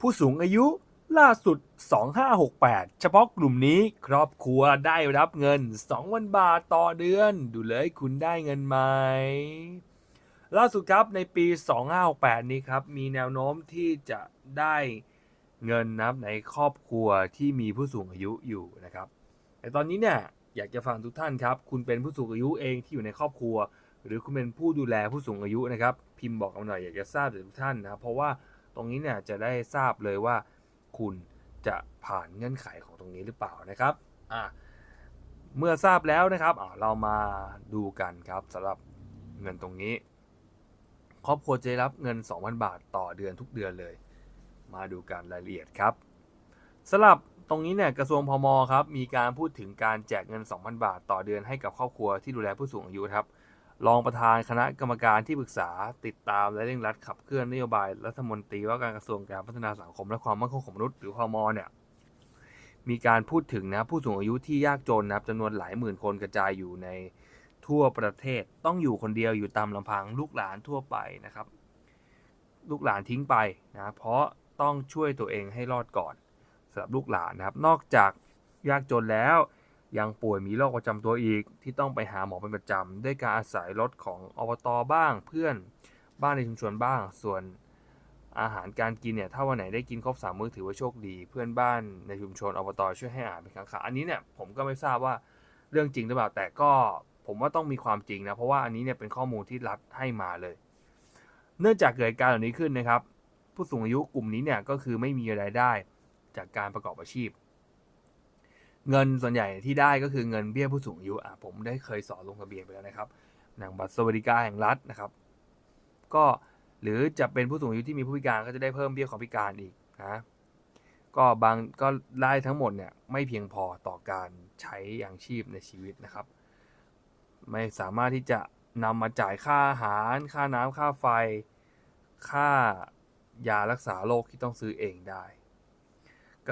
ผู้สูงอายุล่าสุด 2568 เฉพาะกลุ่มนี้ครอบครัวได้รับเงิน 2,000 บาทต่อเดือน ดูเลยคุณได้เงินไหม ล่าสุดครับในปี 2568 นี้ครับ มีแนวโน้มที่จะได้เงินนับในครอบครัวที่มีผู้สูงอายุอยู่นะครับ แต่ตอนนี้เนี่ยอยากจะฟังทุกท่านครับ คุณเป็นผู้สูงอายุเองที่อยู่ในครอบครัว หรือคุณเป็นผู้ดูแลผู้สูงอายุนะครับ พิมพ์บอกกันหน่อยอยากจะทราบจากทุกท่านนะครับเพราะว่า ตรงนี้เนี่ยจะได้ทราบเลยว่า คุณจะผ่านเงื่อนไขของตรงนี้หรือเปล่านะครับอะเมื่อทราบแล้วนะครับเรามาดูกันครับสำหรับเงินตรงนี้ ครอบครัวจะได้รับเงิน 2,000 บาทต่อเดือนทุกเดือนเลย มาดูกันรายละเอียดครับสำหรับตรงนี้เนี่ยกระทรวงพมครับมีการพูดถึงการแจกเงิน 2,000 บาทต่อเดือนให้กับครอบครัวที่ดูแลผู้สูงอายุครับ รองประธานคณะกรรมการที่ปรึกษาติดตามและเร่งรัดขับเคลื่อนนโยบายรัฐมนตรีว่าการกระทรวงการพัฒนาสังคมและความมั่นคงของมนุษย์หรือพมเนี่ยมีการพูดถึงนะผู้สูงอายุที่ยากจนนะครับจำนวนหลายหมื่นคนกระจายอยู่ในทั่วประเทศต้องอยู่คนเดียวอยู่ตามลำพังลูกหลานทั่วไปนะครับ ลูกหลานทิ้งไปนะเพราะต้องช่วยตัวเองให้รอดก่อนสำหรับลูกหลานนะครับ นอกจากยากจนแล้ว ยังป่วยมีโรคประจำตัวอีก ที่ต้องไปหาหมอเป็นประจำด้วยการอาศัยรถของอบตบ้างเพื่อนบ้านในชุมชนบ้าง ส่วนอาหารการกินเนี่ยถ้าวันไหนได้กินครบสามมื้อถือว่าโชคดี เพื่อนบ้านในชุมชนอบตช่วยให้อาหารเป็นครั้งคราวอันนี้เนี่ยผมก็ไม่ทราบว่าเรื่องจริงหรือเปล่าแต่ก็ผมว่าต้องมีความจริงนะเพราะว่าอันนี้เนี่ยเป็นข้อมูลที่รัฐให้มาเลย เนื่องจากเกิดการเหล่านี้ขึ้นนะครับ ผู้สูงอายุกลุ่มนี้เนี่ยก็คือไม่มีรายได้จากการประกอบอาชีพ เงินส่วนใหญ่ที่ได้ก็คือเงินเบี้ยผู้สูงอายุอะผมได้เคยสอนลงทะเบียนไปแล้วนะครับหนังบัตรสวัสดิการแห่งรัฐนะครับ ก็หรือจะเป็นผู้สูงอายุที่มีผู้พิการก็จะได้เพิ่มเบี้ยของพิการอีกนะก็บางก็ได้ทั้งหมดเนี่ยไม่เพียงพอต่อการใช้อย่างชีพในชีวิตนะครับ ไม่สามารถที่จะนำมาจ่ายค่าอาหาร ค่าน้ำค่าไฟ ค่ายารักษาโรคที่ต้องซื้อเองได้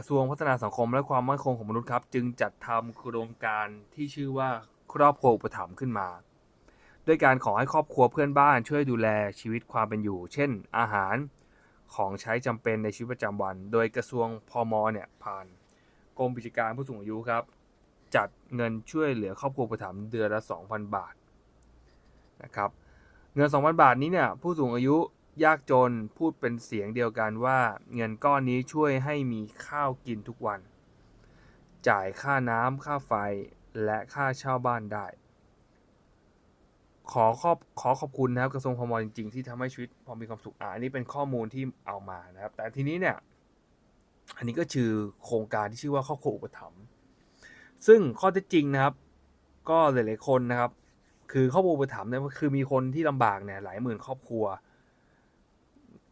กระทรวงพัฒนาสังคมและความมั่นคงของมนุษย์ครับ จึงจัดทำโครงการที่ชื่อว่าครอบครัวอุปถัมภ์ขึ้นมา ด้วยการขอให้ครอบครัวเพื่อนบ้านช่วยดูแลชีวิตความเป็นอยู่ เช่น อาหารของใช้จำเป็นในชีวิตประจำวัน โดยกระทรวงพมเนี่ยผ่านกรมกิจการผู้สูงอายุครับ จัดเงินช่วยเหลือครอบครัวอุปถัมภ์เดือนละ 2,000 บาทนะครับเงิน 2,000 บาทนี้เนี่ยผู้สูงอายุ ยากจนพูดเป็นเสียงเดียวกันว่า เงินก้อนนี้ช่วยให้มีข้าวกินทุกวัน จ่ายค่าน้ำค่าไฟและค่าเช่าบ้านได้ ขอขอบขอขอบคุณนะครับกระทรวงพมจริงๆที่ทำให้ชีวิตพอมีความสุขอ่าอันนี้เป็นข้อมูลที่เอามานะครับ แต่ทีนี้เนี่ยอันนี้ก็คือโครงการที่ชื่อว่าครอบครัวอุปถัมภ์ซึ่งข้อเท็จจริงนะครับ ก็หลายๆคนนะครับ คือครอบครัวอุปถัมภ์เนี่ยคือมีคนที่ลำบากเนี่ยหลายหมื่นครอบครัว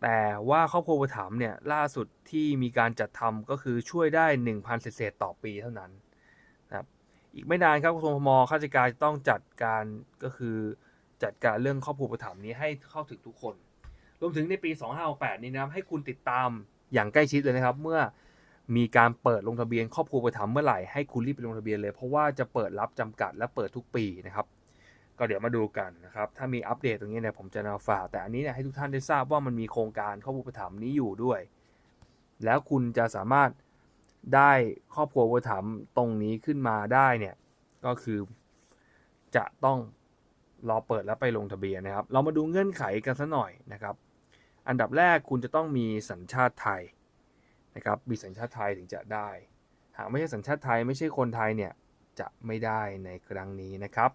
แต่ว่าครอบครัวอุปถัมภ์เนี่ยล่าสุดที่มีการจัดทำก็คือช่วยได้ 1,000 เศษๆต่อปีเท่านั้นนะครับอีกไม่นานครับกระทรวงพมข้าราชการจะต้องจัดการก็คือจัดการเรื่องครอบครัวอุปถัมภ์นี้ให้เข้าถึงทุกคน รวมถึงในปี 2568 นี้นะครับให้คุณติดตามอย่างใกล้ชิดเลยนะครับ เมื่อมีการเปิดลงทะเบียนครอบครัวอุปถัมภ์เมื่อไหร่ให้คุณรีบไปลงทะเบียนเลย เพราะว่าจะเปิดรับจำกัดและเปิดทุกปีนะครับ ก็เดี๋ยวมาดูกันนะครับ ถ้ามีอัปเดตตรงนี้เนี่ยผมจะนำฝาก แต่อันนี้เนี่ยให้ทุกท่านได้ทราบว่ามันมีโครงการครอบครัวอุปถัมภ์นี้อยู่ด้วย แล้วคุณจะสามารถได้ครอบครัวอุปถัมภ์ตรงนี้ขึ้นมาได้เนี่ยก็คือจะต้องรอเปิดแล้วไปลงทะเบียนนะครับ เรามาดูเงื่อนไขกันสักหน่อยนะครับ อันดับแรกคุณจะต้องมีสัญชาติไทยนะครับ มีสัญชาติไทยถึงจะได้ หากไม่ใช่สัญชาติไทยไม่ใช่คนไทยเนี่ยจะไม่ได้ในครั้งนี้นะครับ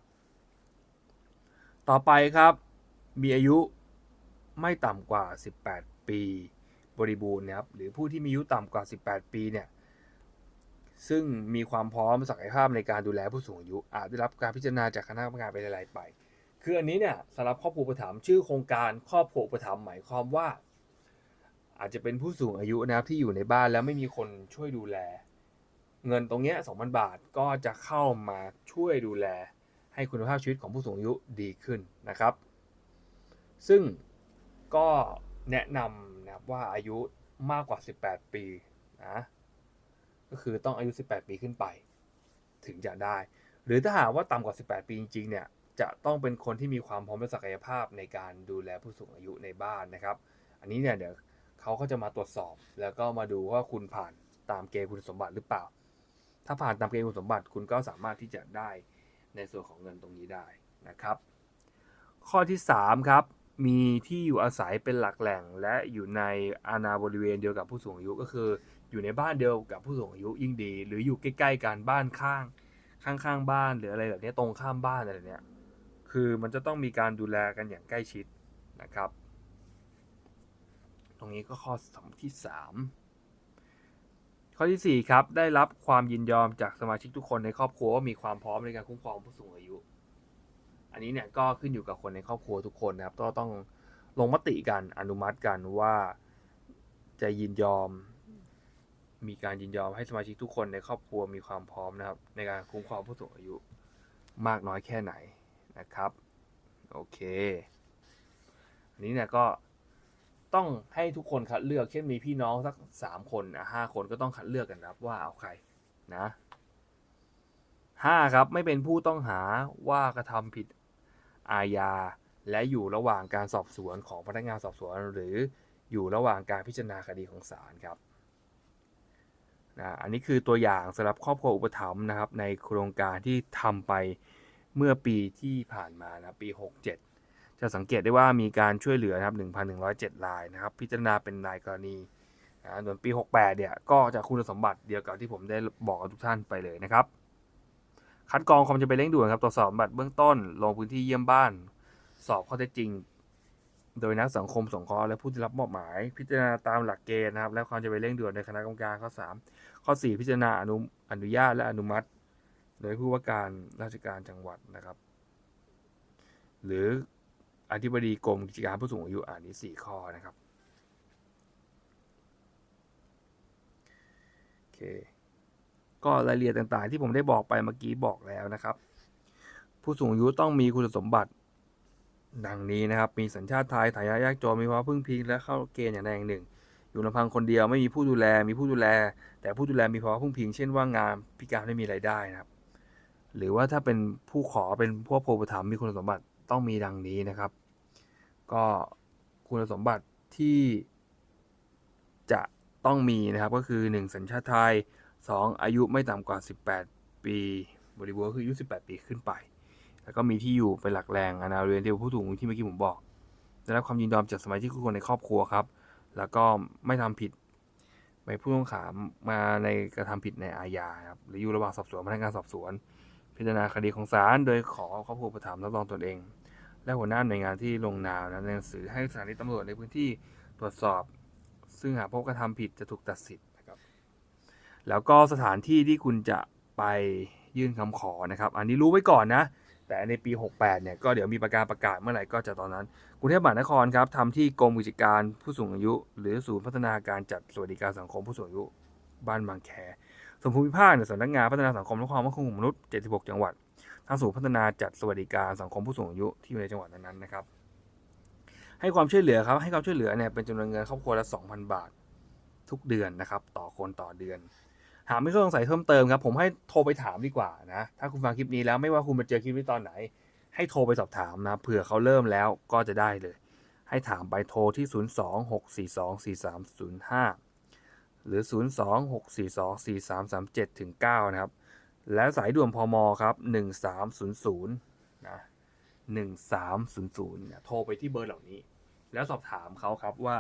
ต่อไปครับ มีอายุไม่ต่ำกว่า 18 ปีบริบูรณ์นะครับหรือผู้ที่มีอายุต่ำกว่า 18 ปีเนี่ยซึ่งมีความพร้อมศักยภาพในการดูแลผู้สูงอายุ อาจได้รับการพิจารณาจากคณะกรรมการไปหลายๆไป คืออันนี้เนี่ยสำหรับครอบครัวอุปถัมภ์ชื่อโครงการครอบครัวอุปถัมภ์หมายความว่า อาจจะเป็นผู้สูงอายุนะครับที่อยู่ในบ้านแล้วไม่มีคนช่วยดูแล เงินตรงเนี้ย2,000บาทก็จะเข้ามาช่วยดูแล ให้คุณภาพชีวิตของผู้สูงอายุดีขึ้นนะครับ ซึ่งก็แนะนำนะครับว่าอายุมากกว่า 18 ปีนะก็คือต้องอายุ 18 ปีขึ้นไป ถึงจะได้ หรือถ้าหากว่าต่ำกว่า 18 ปีจริงๆเนี่ยจะต้องเป็นคนที่มีความพร้อมและศักยภาพในการดูแลผู้สูงอายุในบ้านนะครับ อันนี้เนี่ยเดี๋ยวเขาก็จะมาตรวจสอบ แล้วก็มาดูว่าคุณผ่านตามเกณฑ์คุณสมบัติหรือเปล่า ถ้าผ่านตามเกณฑ์คุณสมบัติคุณก็สามารถที่จะได้ ในส่วนของเงินตรงนี้ได้นะครับ ข้อที่ 3 ครับ มีที่อยู่อาศัยเป็นหลักแหล่ง และอยู่ในอาณาบริเวณเดียวกับผู้สูงอายุก็คือ อยู่ในบ้านเดียวกับผู้สูงอายุยิ่งดี หรืออยู่ใกล้ๆกันบ้านข้างข้างๆบ้านหรืออะไรแบบนี้ตรงข้ามบ้านอะไรเนี้ยคือมันจะต้องมีการดูแลกันอย่างใกล้ชิดนะครับ ตรงนี้ก็ข้อสที่ 3 ข้อที่ 4 ครับ ได้รับความยินยอมจากสมาชิกทุกคนในครอบครัวว่ามีความพร้อมในการคุ้มครองผู้สูงอายุ อันนี้เนี่ยก็ขึ้นอยู่กับคนในครอบครัวทุกคนนะครับก็ต้องลงมติกันอนุมัติกันว่าจะยินยอม มีการยินยอมให้สมาชิกทุกคนในครอบครัวมีความพร้อมนะครับ ในการคุ้มครองผู้สูงอายุมากน้อยแค่ไหนนะครับ โอเค อันนี้เนี่ยก็ ต้องให้ทุกคนคัดเลือก เช่นมีพี่น้องสักสามคนอะห้าคนก็ต้องคัดเลือกกันครับว่าเอาใครนะห้าครับไม่เป็นผู้ต้องหาว่ากระทำผิดอาญาและอยู่ระหว่างการสอบสวนของพนักงานสอบสวนหรืออยู่ระหว่างการพิจารณาคดีของศาลครับนะอันนี้คือตัวอย่างสำหรับครอบครัวอุปถัมภ์นะครับในโครงการที่ทำไปเมื่อปีที่ผ่านมานะปี 67 จะสังเกตได้ว่ามีการช่วยเหลือนะครับ 1,107 รายนะครับ พิจารณาเป็นรายกรณีนะส่วนปี 68 เนี่ย ก็จะคุณสมบัติเดียวกับที่ผมได้บอกกับทุกท่านไปเลยนะครับ คัดกรองความจำเป็นเร่งด่วนครับตรวจสอบบัตรเบื้องต้น ลงพื้นที่เยี่ยมบ้าน สอบข้อเท็จจริง โดยนักสังคมสงเคราะห์และผู้ที่รับมอบหมาย พิจารณาตามหลักเกณฑ์นะครับ และความจำเป็นเร่งด่วนในคณะกรรมการข้อ 3 ข้อ 4 พิจารณาอนุอนุญาตและอนุมัติ โดยผู้ว่าการราชการจังหวัดนะครับ หรือ อธิบดีกรมกิจการผู้สูงอายุอ่านนี้สี่ข้อนะครับโอเคก็รายละเอียดต่างๆ ที่ผมได้บอกไปเมื่อกี้บอกแล้วนะครับ ผู้สูงอายุต้องมีคุณสมบัติ ดังนี้นะครับ มีสัญชาติไทยฐานะยากจนมีภาวะพึ่งพิงและเข้าเกณฑ์อย่างใดอย่างหนึ่ง อยู่ลำพังคนเดียวไม่มีผู้ดูแลมีผู้ดูแล แต่ผู้ดูแลมีภาวะพึ่งพิง เช่นว่างงานพิการไม่มีรายได้นะครับ หรือว่าถ้าเป็นผู้ขอเป็นพวกโพปถัมภ์มีคุณสมบัติต้องมีดังนี้นะครับ ก็คุณสมบัติที่จะต้องมีนะครับก็คือ 1 สัญชาติไทย 2 อายุไม่ต่ำกว่า 18 ปีบริบูรณ์คืออายุ 18 ปีขึ้นไป แล้วก็มีที่อยู่เป็นหลักแหล่งอนาเรียนเดียวผู้สูงอายุที่เมื่อกี้ผมบอกได้รับความยินยอมจากสมาชิกทุกคนในครอบครัวครับ แล้วก็ไม่ทำผิดไปผู้ต้องขามาในกระทำผิดในอาญาครับหรืออยู่ระหว่างสอบสวนพนักงานสอบสวน พิจารณาคดีของศาลโดยขอครอบครัวประถามรับรองตนเอง และหัวหน้าหน่วยงานที่ลงนามในหนังสือให้สถานีตำรวจในพื้นที่ตรวจสอบ ซึ่งหากพบกระทำผิดจะถูกตัดสิทธิ์นะครับ แล้วก็สถานที่ที่คุณจะไปยื่นคำขอนะครับ อันนี้รู้ไว้ก่อนนะ แต่ในปี 68 เนี่ยก็เดี๋ยวมีประกาศประกาศเมื่อไหร่ก็จะตอนนั้นกรุงเทพมหานครครับทำที่กรมกิจการผู้สูงอายุ หรือศูนย์พัฒนาการจัดสวัสดิการสังคมผู้สูงอายุ บ้านบางแค ส่วนภูมิภาคเนี่ยสำนักงานพัฒนาสังคมและความมั่นคงของมนุษย์ 76 จังหวัดทางศูนย์พัฒนาจัดสวัสดิการสังคมผู้สูงอายุที่อยู่ในจังหวัดนั้นๆนะครับ ให้ความช่วยเหลือครับ ให้ความช่วยเหลือเนี่ยเป็นจำนวนเงินครอบครัวละ 2,000 บาททุกเดือนนะครับ ต่อคนต่อเดือน หากไม่ข้อสงสัยเพิ่มเติมครับ ผมให้โทรไปถามดีกว่านะ ถ้าคุณฟังคลิปนี้แล้วไม่ว่าคุณมาเจอคลิปนี้ตอนไหน ให้โทรไปสอบถามนะเผื่อเขาเริ่มแล้วก็จะได้เลย ให้ถามไปโทรที่ 026424305 หรือ 026424337ถึง9นะครับ และสายด่วนพมครับ 1300นะ1300เนี่ยโทรไปที่เบอร์เหล่านี้ แล้วสอบถามเขาครับว่า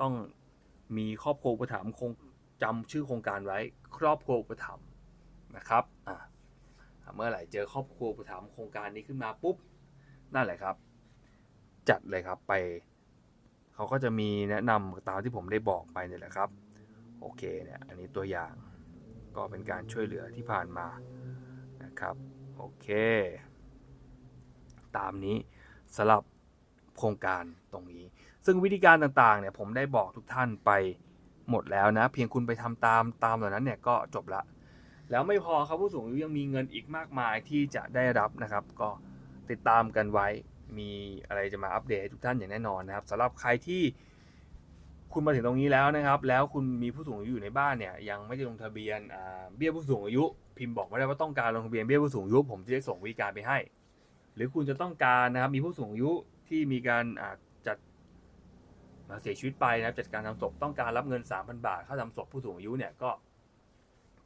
ต้องมีครอบครัวอุปถัมคงจำชื่อโครงการไว้ ครอบครัวอุปถัมนะครับอ่าเมื่อไหร่เจอครอบครัวอุปถัมโครงการนี้ขึ้นมาปุ๊บนั่นแหละครับ จัดเลยครับไป เขาก็จะมีแนะนำตามที่ผมได้บอกไปเนี่ยแหละครับ โอเคเนี่ยอันนี้ตัวอย่างก็เป็นการช่วยเหลือที่ผ่านมานะครับโอเค ตามนี้สำหรับโครงการตรงนี้ ซึ่งวิธีการต่างๆเนี่ยผมได้บอกทุกท่านไปหมดแล้วนะ เพียงคุณไปทำตามตามเหล่านั้นเนี่ยก็จบละ แล้วไม่พอครับผู้สูงอายุยังมีเงินอีกมากมายที่จะได้รับนะครับ ก็ติดตามกันไว้มีอะไรจะมาอัปเดตทุกท่านอย่างแน่นอนนะครับสำหรับใครที่ คุณมาถึงตรงนี้แล้วนะครับ แล้วคุณมีผู้สูงอายุอยู่ในบ้านเนี่ยยังไม่ได้ลงทะเบียนเบี้ยผู้สูงอายุ พิมพ์บอกไม่ได้ว่าต้องการลงทะเบียนเบี้ยผู้สูงอายุ ผมจะได้ส่งวิธีการไปให้ หรือคุณจะต้องการนะครับมีผู้สูงอายุที่มีการอาจัดมาเสียชีวิตไปนะครับจัดการทำศพต้องการรับเงิน 3,000 บาทค่าทำศพผู้สูงอายุเนี่ยก็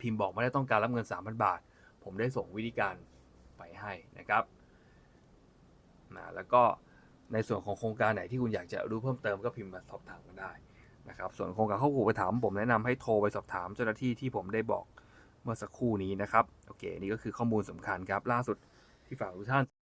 พิมพ์บอกไม่ได้ต้องการรับเงิน 3,000 บาท ผมได้ส่งวิธีการไปให้นะครับนะแล้วก็ในส่วนของโครงการไหนที่คุณอยากจะรู้เพิ่มเติมก็พิมพ์มาสอบถามกันได้ นะครับส่วนโครงการเข้ากูไปถามผมแนะนำให้โทรไปสอบถามเจ้าหน้าที่ที่ผมได้บอกเมื่อสักครู่นี้นะครับ โอเค นี่ก็คือข้อมูลสำคัญครับล่าสุดที่ฝากทุกท่าน